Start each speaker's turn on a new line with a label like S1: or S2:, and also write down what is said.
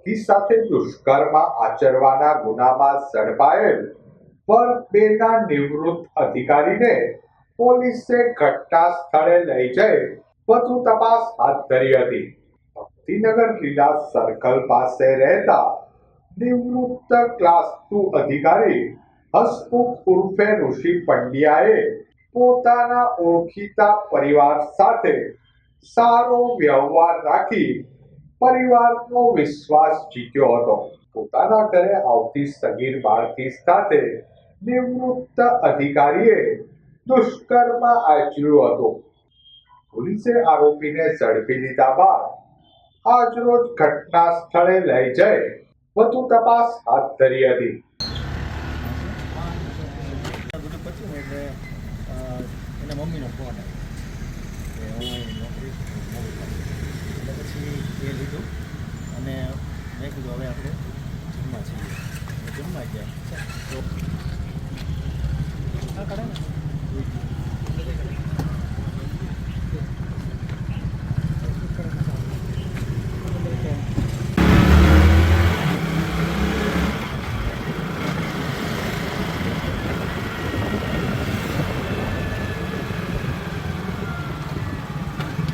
S1: યુવતી સાથે દુષ્કર્મ આચરવાના ગુનામાં ઝડપાયેલ વર્ગ બેના નિવૃત્ત અધિકારીને પોલીસે ઘટના સ્થળે લઈ જઈ વધુ તપાસ હાથ ધરી હતી. ભક્તિનગર લીલા સર્કલ પાસે રહેતા નિવૃત્ત ક્લાસ ટુ અધિકારી હસમુખ ઉર્ફે ઋષિ પંડ્યાએ પોતાના ઓળખીતા પરિવાર સાથે સારો વ્યવહાર રાખી પરિવારનો વિશ્વાસ જીત્યો હતો. પોતાના ઘરે આવતી સગીર બાળકી સાથે નિવૃત્ત અધિકારીએ દુષ્કર્મ આચર્યું હતું. પોલીસે આરોપીને ઝડપી લીધા બાદ આજરોજ ઘટના સ્થળે લઈ જઈ વધુ તપાસ હાથ ધરી હતી.
S2: મમ્મીનો ફોન આવ્યો. કીધું હવે આપણે જમવા જઈએ. જમવા ગયા. તો